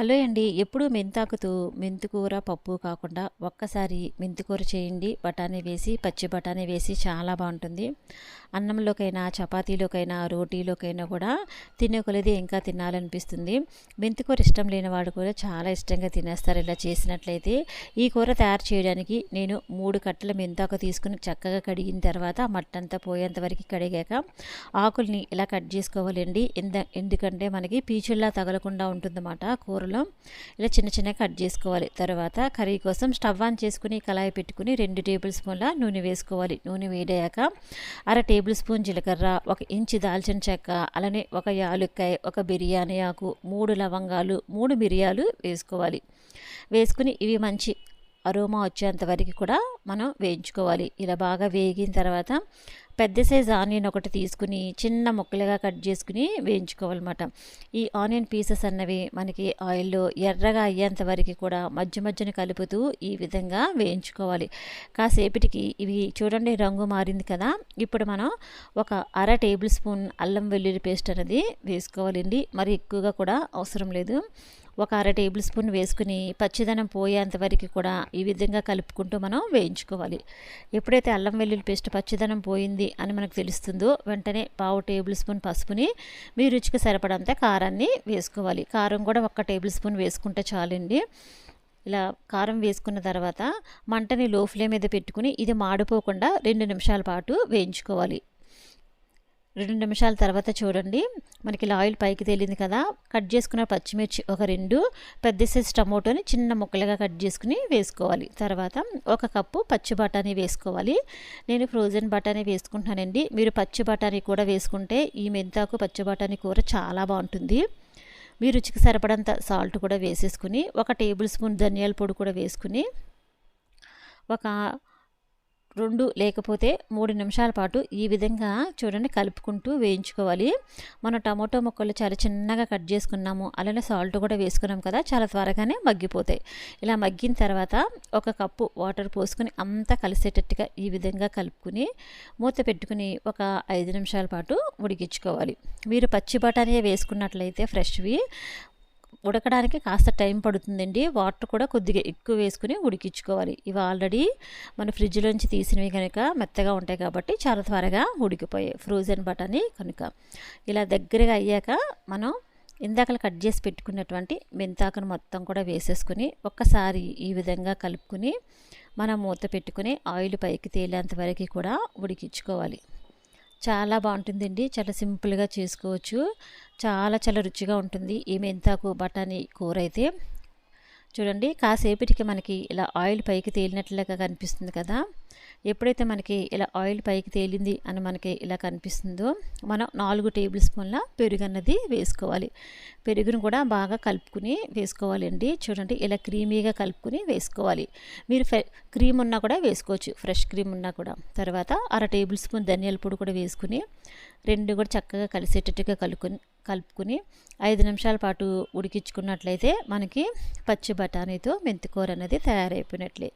Hello అండి. ఎప్పుడు మెంతాకుతో మెంతికూర పప్పు కాకుండా ఒక్కసారి మెంతికూర చేయండి. బఠానీ వేసి పచ్చి బఠానీ వేసి చాలా బాగుంటుంది. అన్నంలోకైనా చపాతీలోకైనా రోటీలోకైనా కూడా తినే కొలది ఇంకా తినాలనిపిస్తుంది. మెంతికూర ఇష్టం లేని వాడు కూడా చాలా ఇష్టంగా తినేస్తారు. ఇలా చేసినట్లయితే ఈ కూర తయారు చేయడానికి నేను మూడు కట్టల మెంతాకు తీసుకుని చక్కగా కడిగిన తర్వాత మట్టంతా పోయేంత వరకు కడిగాక ఆకుల్ని ఇలా కట్ చేసుకోవాలండి. ఎందుకంటే మనకి పీచుల్లా తగలకుండా ఉంటుందన్నమాట. కూర కూరలో ఇలా చిన్న చిన్న కట్ చేసుకోవాలి. తర్వాత కర్రీ కోసం స్టవ్ ఆన్ చేసుకుని కళాయి పెట్టుకుని రెండు టేబుల్ స్పూన్ల నూనె వేసుకోవాలి. నూనె వేడాక అర టేబుల్ స్పూన్ జీలకర్ర ఒక ఇంచు దాల్చిన చెక్క అలానే ఒక యాలుక్కాయ ఒక బిర్యానీ ఆకు మూడు లవంగాలు మూడు మిరియాలు వేసుకోవాలి. వేసుకుని ఇవి మంచి అరోమా వచ్చేంత వరకు కూడా మనం వేయించుకోవాలి. ఇలా బాగా వేగిన తర్వాత పెద్ద సైజ్ ఆనియన్ ఒకటి తీసుకుని చిన్న ముక్కలుగా కట్ చేసుకుని వేయించుకోవాలన్నమాట. ఈ ఆనియన్ పీసెస్ అన్నవి మనకి ఆయిల్లో ఎర్రగా అయ్యేంత వరకు కూడా మధ్య మధ్యన కలుపుతూ ఈ విధంగా వేయించుకోవాలి. కాసేపటికి ఇవి చూడండి రంగు మారింది కదా. ఇప్పుడు మనం ఒక అర టేబుల్ స్పూన్ అల్లం వెల్లుల్లి పేస్ట్ అనేది వేసుకోవాలండి. మరి ఎక్కువగా కూడా అవసరం లేదు. ఒక అర టేబుల్ స్పూన్ వేసుకుని పచ్చిదనం పోయేంత వరకు కూడా ఈ విధంగా కలుపుకుంటూ మనం వేయించుకోవాలి. ఎప్పుడైతే అల్లం వెల్లుల్లి పేస్ట్ పచ్చిదనం పోయింది అని మనకు తెలుస్తుందో వెంటనే పావు టేబుల్ స్పూన్ పసుపుని మీ రుచికి సరిపడంత కారాన్ని వేసుకోవాలి. కారం కూడా ఒక్క టేబుల్ స్పూన్ వేసుకుంటే చాలండి. ఇలా కారం వేసుకున్న తర్వాత మంటని లో ఫ్లేమ్ మీద పెట్టుకుని ఇది మాడిపోకుండా రెండు నిమిషాల పాటు వేయించుకోవాలి. రెండు నిమిషాల తర్వాత చూడండి. మనకి ఆయిల్ పైకి తేలింది కదా. కట్ చేసుకున్న పచ్చిమిర్చి ఒక రెండు పెద్ద సైజ్ టమోటోని చిన్న ముక్కలుగా కట్ చేసుకుని వేసుకోవాలి. తర్వాత ఒక కప్పు పచ్చి బఠానీ వేసుకోవాలి. నేను ఫ్రోజన్ బఠానీ వేసుకుంటున్నానండి. మీరు పచ్చి బఠానీ కూడా వేసుకుంటే ఈ మెంతాకు పచ్చి బఠానీ కూర చాలా బాగుంటుంది. మీ రుచికి సరిపడంత సాల్ట్ కూడా వేసేసుకుని ఒక టేబుల్ స్పూన్ ధనియాల పొడి కూడా వేసుకుని ఒక రెండు లేకపోతే మూడు నిమిషాల పాటు ఈ విధంగా చూడండి కలుపుకుంటూ వేయించుకోవాలి. మన టమాటో ముక్కలు చాలా చిన్నగా కట్ చేసుకున్నాము. అలానే సాల్ట్ కూడా వేసుకున్నాం కదా చాలా త్వరగానే మగ్గిపోతాయి. ఇలా మగ్గిన తర్వాత ఒక కప్పు వాటర్ పోసుకొని అంతా కలిసేటట్టుగా ఈ విధంగా కలుపుకుని మూత పెట్టుకుని ఒక ఐదు నిమిషాల పాటు ఉడికించుకోవాలి. మీరు పచ్చి బఠానీ వేసుకున్నట్లయితే ఫ్రెష్వి. ఉడకడానికి కాస్త టైం పడుతుందండి. వాటర్ కూడా కొద్దిగా ఎక్కువ వేసుకుని ఉడికించుకోవాలి. ఇవి ఆల్రెడీ మన ఫ్రిడ్జ్లోంచి తీసినవి కనుక మెత్తగా ఉంటాయి కాబట్టి చాలా త్వరగా ఉడికిపోయాయి. ఫ్రోజన్ బటానీ కనుక. ఇలా దగ్గరగా అయ్యాక మనం ఇందాకలు కట్ చేసి పెట్టుకున్నటువంటి మెంతాకును మొత్తం కూడా వేసేసుకుని ఒక్కసారి ఈ విధంగా కలుపుకుని మనం మూత పెట్టుకుని ఆయిల్ పైకి తేలేంత వరకు కూడా ఉడికించుకోవాలి. చాలా బాగుంటుందండి. చాలా సింపుల్గా చేసుకోవచ్చు. చాలా చాలా రుచిగా ఉంటుంది. ఈ మెంతాకు బఠానీ కూర అయితే. చూడండి కాసేపటికి మనకి ఇలా ఆయిల్ పైకి తేలినట్లుగా కనిపిస్తుంది కదా. ఎప్పుడైతే మనకి ఇలా ఆయిల్ పైకి తేలింది అని మనకి ఇలా కనిపిస్తుందో మనం నాలుగు టేబుల్ స్పూన్ల పెరుగు అన్నది వేసుకోవాలి. పెరుగును కూడా బాగా కలుపుకుని వేసుకోవాలండి. చూడండి ఇలా క్రీమీగా కలుపుకుని వేసుకోవాలి. మీరు క్రీమ్ ఉన్నా కూడా వేసుకోవచ్చు. ఫ్రెష్ క్రీమ్ ఉన్నా కూడా. తర్వాత అర టేబుల్ స్పూన్ ధనియాల పొడి కూడా వేసుకుని రెండు కూడా చక్కగా కలిసేటట్టుగా కలుపుకొని కలుపుకుని ఐదు నిమిషాల పాటు ఉడికించుకున్నట్లయితే మనకి పచ్చి బఠానీతో మెంతికూర అనేది తయారైపోయినట్లే.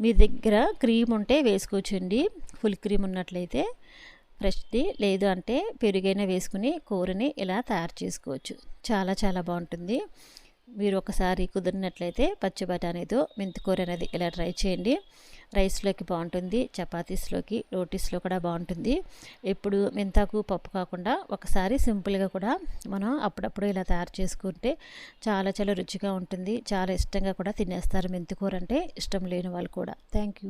మీ దగ్గర క్రీమ్ ఉంటే వేసుకోవచ్చండి. ఫుల్ క్రీమ్ ఉన్నట్లయితే ఫ్రెష్ది లేదు అంటే పెరుగైనా వేసుకుని కూరని ఇలా తయారు చేసుకోవచ్చు. చాలా చాలా బాగుంటుంది. మీరు ఒకసారి కుదిరినట్లయితే పచ్చి బఠానీతో మెంతికూర అనేది ఇలా ట్రై చేయండి. రైస్లోకి బాగుంటుంది చపాతీస్లోకి రోటీస్లో కూడా బాగుంటుంది. ఎప్పుడు మెంతాకు పప్పు కాకుండా ఒకసారి సింపుల్గా కూడా మనం అప్పుడప్పుడు ఇలా తయారు చేసుకుంటే చాలా చాలా రుచిగా ఉంటుంది. చాలా ఇష్టంగా కూడా తినేస్తారు మెంతికూర అంటే. ఇష్టం లేని వాళ్ళు కూడా. Thank you